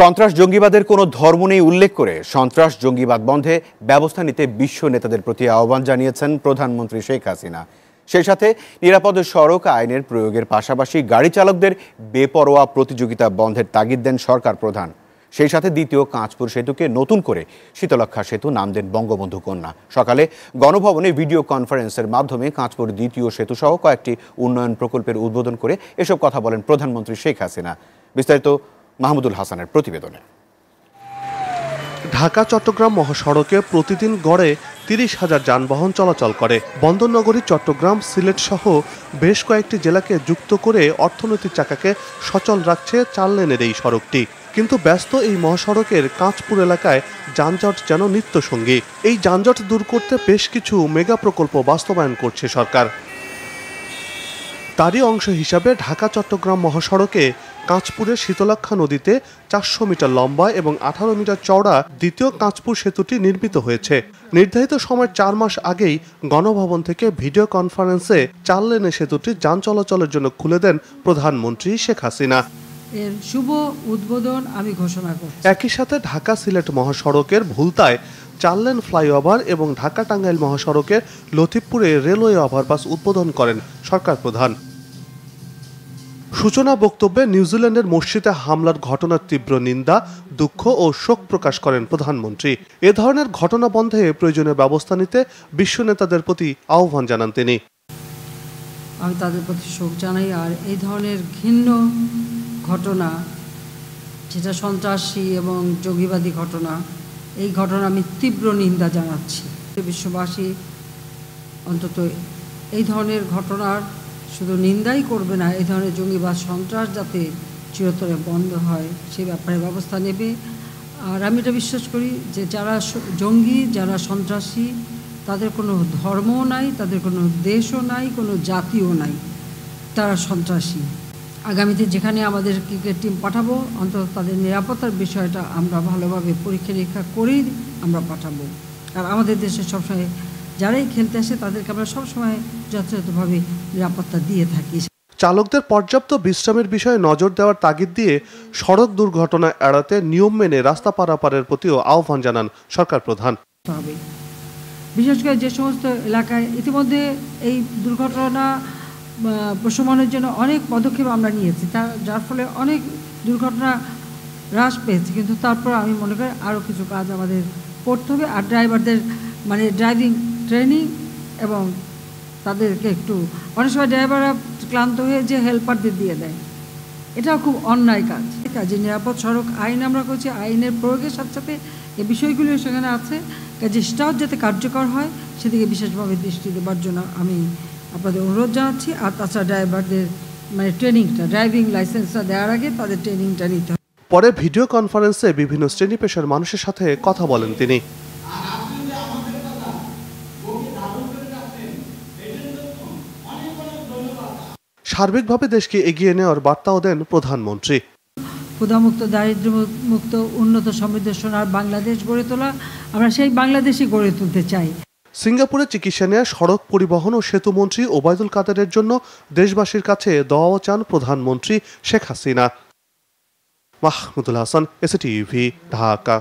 সন্ত্রাস জঙ্গিবাদের কোনো ধর্ম নেই উল্লেখ করে সন্ত্রাস জঙ্গিবাদ বন্ধে ব্যবস্থা নিতে বিশ্ব নেতাদের প্রতি আহ্বান জানিয়েছেন প্রধানমন্ত্রী শেখ হাসিনা। সেই সাথে নিরাপদ সড়ক আইনের প্রয়োগের পাশাপাশি গাড়ি চালকদের বেপরোয়া প্রতিযোগিতা বন্ধের তাগিদ দেন সরকার প্রধান। সেই সাথে দ্বিতীয় কাঁচপুর সেতুকে নতুন করে শীতলক্ষা সেতু নাম দেন বঙ্গবন্ধু কন্যা। সকালে গণভবনে ভিডিও কনফারেন্সের মাধ্যমে কাঁচপুর দ্বিতীয় সেতু সহ কয়েকটি উন্নয়ন প্রকল্পের উদ্বোধন করে এসব কথা বলেন প্রধানমন্ত্রী শেখ হাসিনা। বিস্তারিত মাহমুদুল হাসানের প্রতিবেদনে। ঢাকা, চট্টগ্রাম মহাসড়কে প্রতিদিন গড়ে তিরিশ হাজার যানবাহন চলাচল করে। বন্দরনগরী, চট্টগ্রাম, সিলেট সহ বেশ কয়েকটি জেলাকে যুক্ত করে অর্থনৈতিক চাকাকে সচল রাখছে চার লেনের এই সড়কটি। কিন্তু ব্যস্ত এই মহাসড়কের কাঁচপুর এলাকায় যানজট যেন নিত্যসঙ্গী। এই যানজট দূর করতে বেশ কিছু মেগা প্রকল্প বাস্তবায়ন করছে সরকার। তারই অংশ হিসাবে ঢাকা চট্টগ্রাম মহাসড়কে কাঁচপুরের শীতলাক্ষা নদীতে চারশো মিটার লম্বা এবং আঠারো মিটার চওড়া দ্বিতীয় কাঁচপুর সেতুটি নির্মিত হয়েছে। নির্ধারিত সময় চার মাস আগেই গণভবন থেকে ভিডিও কনফারেন্সে চার লেনের সেতুটি যান চলাচলের জন্য খুলে দেন প্রধানমন্ত্রী শেখ হাসিনা। এর শুভ উদ্বোধন আমি ঘোষণা করছি। একই সাথে ঢাকা সিলেট মহাসড়কের ভুলতায় চার লেন ফ্লাইওভার এবং ঢাকা টাঙ্গাইল মহাসড়কের লতিফপুরে রেলওয়ে ওভারপাস উদ্বোধন করেন সরকার প্রধান। সূচনা বক্তব্যে নিউজিল্যান্ডের মসজিদে হামলার ঘটনার তীব্র নিন্দা, দুঃখ ও শোক প্রকাশ করেন প্রধানমন্ত্রী। এ ধরনের ঘটনা বন্ধে প্রয়োজনীয় ব্যবস্থা নিতে বিশ্ব নেতাদের প্রতি আহ্বান জানান তিনি। আমি তাদের প্রতি শোক জানাই, আর এই ধরনের ঘৃণ্য ঘটনা, যেটা সন্ত্রাসী এবং জঙ্গিবাদী ঘটনা, এই ঘটনা আমি তীব্র নিন্দা জানাচ্ছি। বিশ্ববাসী, অন্তত এই ধরনের ঘটনার শুধু নিন্দাই করবে না, এই ধরনের জঙ্গিবাদ সন্ত্রাস যাতে চিরতরে বন্ধ হয়, সে ব্যাপারে ব্যবস্থা নেবে। আর আমি এটা বিশ্বাস করি যে যারা জঙ্গি, যারা সন্ত্রাসী, তাদের কোনো ধর্মও নাই, তাদের কোনো দেশও নাই, কোনো জাতিও নাই। তারা সন্ত্রাসী। আগামীতে যেখানে আমাদের ক্রিকেট টিম পাঠাবো, অন্তত তাদের নিরাপত্তার বিষয়টা আমরা ভালোভাবে পরীক্ষা নিরীক্ষা করেই আমরা পাঠাবো। আর আমাদের দেশে সবসময় যারাই খেলতে আসে তাদেরকে আমরা সবসময় যথাযথভাবে নিরাপত্তা দিয়ে থাকি। চালকদের পর্যাপ্ত বিশ্রামের বিষয়ে নজর দেওয়ার তাগিদ দিয়ে সড়ক দুর্ঘটনা এড়াতে নিয়ম মেনে রাস্তা পারাপারের প্রতিও আহ্বান জানান সরকার প্রধান। বিশেষ করে যে সমস্ত এলাকায় ইতিমধ্যে এই দুর্ঘটনা প্রশমনের জন্য অনেক পদক্ষেপ আমরা নিয়েছি। তার যার ফলে অনেক দুর্ঘটনা হ্রাস পেয়েছে। কিন্তু তারপর আমি মনে করি আরও কিছু কাজ আমাদের করতে হবে। আর ড্রাইভারদের মানে ড্রাইভিং ট্রেনিং এবং তাদেরকে একটু, অনেক সময় ড্রাইভাররা ক্লান্ত হয়ে যে হেল্পারদের দিয়ে দেয়। এটাও খুব অন্যায় কাজ। কাজে নিরাপদ সড়ক আইন আমরা করছি, আইনের প্রয়োগের সাথে সাথে এই বিষয়গুলিও সেখানে আছে। কাজে সেটাও যাতে কার্যকর হয়, সেদিকে বিশেষভাবে দৃষ্টি দেওয়ার জন্য আমি আপনাদের অনুরোধ জানাচ্ছি। আর তাছাড়া ড্রাইভারদের মানে ট্রেনিংটা, ড্রাইভিং লাইসেন্সটা দেওয়ার আগে তাদের ট্রেনিংটা নিতে হবে। পরে ভিডিও কনফারেন্সে বিভিন্ন শ্রেণি পেশার মানুষের সাথে কথা বলেন তিনি। সার্বিকভাবে দেশকে এগিয়ে নেওয়ার বার্তাও দেন প্রধানমন্ত্রী। ক্ষুধামুক্ত দারিদ্র মুক্ত উন্নত সমৃদ্ধ সোনার বাংলাদেশ গড়ে তোলা আমরা সেই বাংলাদেশই গড়ে তুলতে চাই। সিঙ্গাপুরে চিকিৎসা নেওয়া সড়ক পরিবহন ও সেতুমন্ত্রী ওবায়দুল কাদেরের জন্য দেশবাসীর কাছে দোয়াও চান প্রধানমন্ত্রী শেখ হাসিনা। মাহমুদুল হাসান এসিটিভি ঢাকা।